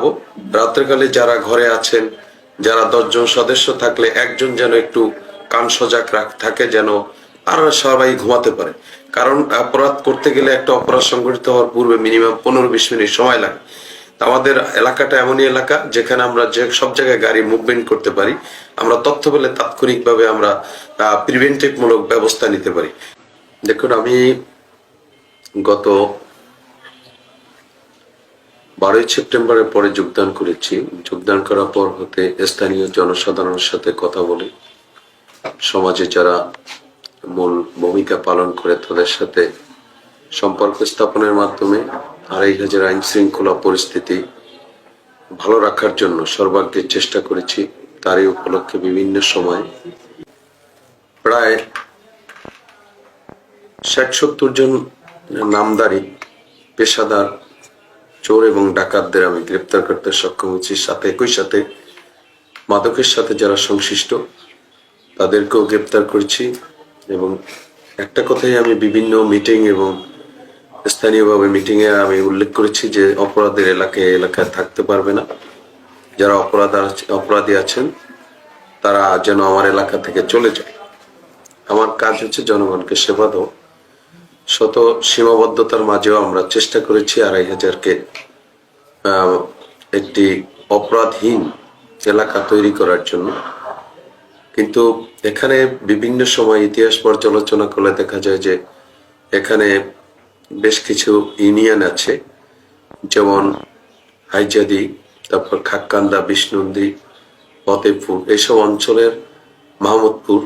জানাব রাত্রেকালে যারা ঘরে আছেন, যারা দশজন সদস্য থাকলে একজন যেন একটু কান সজাগ থাকে যেন আর সবাই ঘুমাতে পারে। কারণ অপরাধ করতে গেলে একটা অপরাধ সংঘটিত হওয়ার পূর্বে মিনিমাম পনেরো বিশ মিনিট সময় লাগে। আমাদের এলাকাটা এমনই এলাকা যেখানে আমরা যে সব জায়গায় গাড়ি মুভমেন্ট করতে পারি। আমরা তথ্য পেলে তাৎক্ষণিকভাবে আমরা প্রিভেন্টিভ মূলক ব্যবস্থা নিতে পারি। দেখুন, আমি গত বারোই সেপ্টেম্বরের পরে যোগদান করেছি। যোগদান করার পর হতে স্থানীয় জনসাধারণের সাথে কথা বলি। সমাজে যারা মূল ভূমিকা পালন করে তাদের সাথে সম্পর্ক স্থাপনের মাধ্যমে আড়াই হাজার আইন শৃঙ্খলা পরিস্থিতি ভালো রাখার জন্য সর্বাগ্রে চেষ্টা করেছি। তারই উপলক্ষে বিভিন্ন সময় প্রায় ষাট সত্তর জন নামদারি, পেশাদার চোর এবং ডাকাতদের আমি গ্রেপ্তার করতে সক্ষম হয়েছি। সাথে একই সাথে মাদকের সাথে যারা সংশ্লিষ্ট, তাদেরকেও গ্রেপ্তার করেছি এবং একটা কথাই আমি বিভিন্ন মিটিং এবং স্থানীয়ভাবে মিটিং এ আমি উল্লেখ করেছি যে অপরাধের এলাকায় এলাকায় থাকতে পারবে না। যারা অপরাধ অপরাধী আছেন, তারা যেন আমার এলাকা থেকে চলে যায়। আমার কাজ হচ্ছে জনগণকে সেবা দেওয়া। শত সীমাবদ্ধতার মাঝেও আমরা চেষ্টা করেছি আড়াই হাজারকে একটি অপরাধহীন এলাকা তৈরি করার জন্য। কিন্তু এখানে বিভিন্ন সময় ইতিহাস পর্যালোচনা করলে দেখা যায় যে এখানে বেশ কিছু ইউনিয়ন আছে, যেমন হাইজাদি, তারপর খাক্কান্দা, বিষ্ণুন্দি ফতেপুর এইসব অঞ্চলের মাহমুদপুর।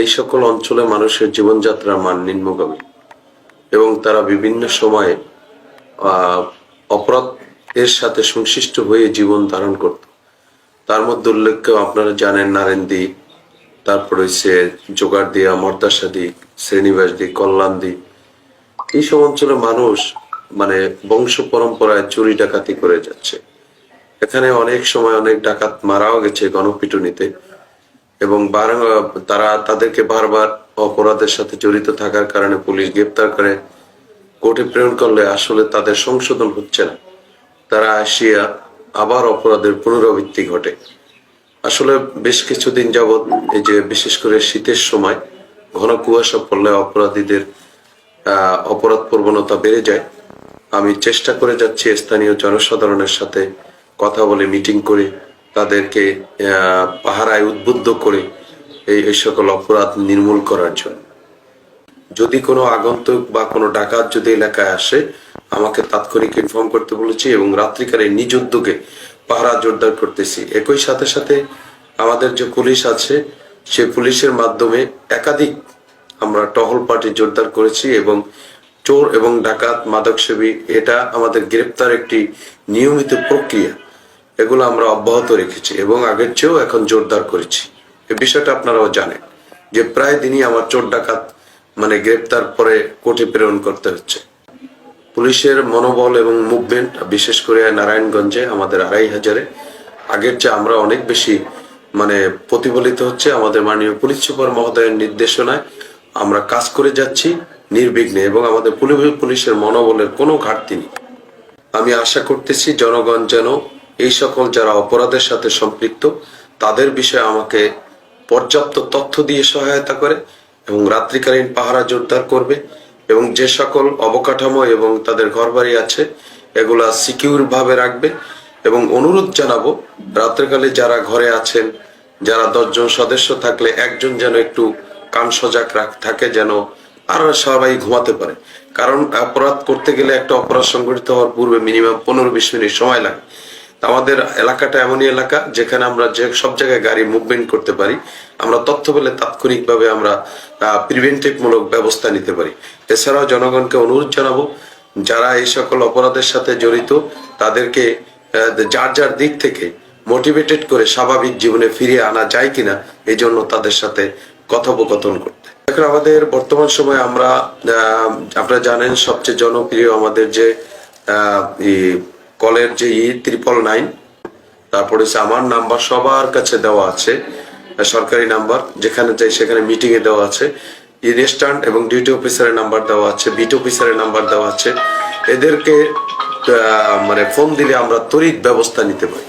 এই সকল অঞ্চলে মানুষের জীবনযাত্রার মান নিম্নগামী। এবং তারা বিভিন্ন সময়ে অপরাধ এর সাথে সংশ্লিষ্ট হয়ে জীবন ধারণ করত। তার মধ্যে উল্লেখ্য আপনারা জানেন নারেন্দি তারপর হচ্ছে জোগাড়দিয়া মর্দাসাদি শ্রেণীবাসদি কল্যাণদি এইসব অঞ্চলের মানুষ মানে বংশ পরম্পরায় চুরি ডাকাতি করে যাচ্ছে। এখানে অনেক সময় অনেক ডাকাত মারাও গেছে গণপিটুনিতে এবং তারা তাদেরকে বারবার অপরাধের সাথে জড়িত থাকার কারণে পুলিশ গ্রেপ্তার করে কোর্টে প্রেরণ করলে আসলে তাদের সংশোধন হচ্ছে না। তারা আসিয়া আবার অপরাধের পুনরাবৃত্তি ঘটে। আসলে বেশ কিছুদিন যাবৎ এই যে বিশেষ করে শীতের সময় ঘন কুয়াশা পড়লে অপরাধীদের অপরাধ প্রবণতা বেড়ে যায়। আমি চেষ্টা করে যাচ্ছি স্থানীয় জনসাধারণের সাথে কথা বলে, মিটিং করে তাদেরকে পাহারায় উদ্বুদ্ধ করে এই এই সকল অপরাধ নির্মূল করার জন্য। যদি কোনো আগন্তুক বা কোনো ডাকাত যদি এলাকায় আসে, আমাকে তাৎক্ষণিক ইনফর্ম করতে বলেছি এবং রাত্রিকালে নিজ উদ্যোগে পাহারা জোরদার করতেছি। একই সাথে সাথে আমাদের যে পুলিশ আছে, সে পুলিশের মাধ্যমে একাধিক আমরা টহল পার্টি জোরদার করেছি এবং চোর এবং ডাকাত মাদক সেবী এটা আমাদের গ্রেপ্তার একটি নিয়মিত প্রক্রিয়া। এগুলো আমরা অব্যাহত রেখেছি এবং আগের চেয়েও এখন জোরদার করেছি। বিষয়টা আপনারাও জানেন যে প্রায় দিনই আমার চোর ডাকাত মানে গ্রেপ্তার পরে কোর্টে প্রেরণ করতে হচ্ছে। পুলিশের মনোবল এবং মুভমেন্ট বিশেষ করে নারায়ণগঞ্জে, আমাদের আড়াই হাজারে, আগের চেয়ে আমরা অনেক বেশি মানে প্রতিফলিত হচ্ছে আমাদের মাননীয় পুলিশ সুপার মহোদয়ের নির্দেশনায়। আমরা কাজ করে যাচ্ছি নির্বিঘ্নে, এবং আমাদের পুলি- পুলিশের মনোবলের কোনো ঘাটতি নেই। আমি আশা করতেছি জনগণ যেন এই সকল যারা অপরাধের সাথে সম্পৃক্ত, তাদের বিষয়ে আমাকে পর্যাপ্ত তথ্য দিয়ে সহায়তা করে এবং রাত্রিকালীন পাহারা জোরদার করবে এবং যে সকল অবকাঠামো এবং তাদের ঘরবাড়ি আছে, এগুলা সিকিউর ভাবে রাখবে এবং অনুরোধ জানাব রাত্রিকালে যারা ঘরে আছেন, যারা দশজন সদস্য থাকলে একজন যেন একটু কান সজাগ থাকে যেন আর সবাই ঘুমাতে পারে। কারণ অপরাধ করতে গেলে একটা অপরাধ সংঘটিত হওয়ার পূর্বে মিনিমাম পনেরো বিশ মিনিট সময় লাগে। আমাদের এলাকাটা এমনই এলাকা যেখানে আমরা যে সব জায়গায় গাড়ি মুভমেন্ট করতে পারি, আমরা তথ্য পেলে তাৎক্ষণিকভাবে আমরা প্রিভেন্টিভ মূলক ব্যবস্থা নিতে পারি। এছাড়াও জনগণকে অনুরোধ জানাব, যারা এই সকল অপরাধের সাথে জড়িত, তাদেরকে যার যার দিক থেকে মোটিভেটেড করে স্বাভাবিক জীবনে ফিরিয়ে আনা যায় কিনা, এই জন্য তাদের সাথে কথোপকথন করতে। এখন আমাদের বর্তমান সময়ে আমরা আপনারা জানেন সবচেয়ে জনপ্রিয় আমাদের যে কলের যে ই ত্রিপল নাইন তারপরে আমার নাম্বার সবার কাছে দেওয়া আছে, সরকারি নাম্বার যেখানে যাই সেখানে মিটিংয়ে দেওয়া আছে। রেস্টার্ন এবং ডিউটি অফিসারের নাম্বার দেওয়া আছে বিট অফিসারের নাম্বার দেওয়া আছে। এদেরকে মানে ফোন দিলে আমরা ত্বরিত ব্যবস্থা নিতে পারি।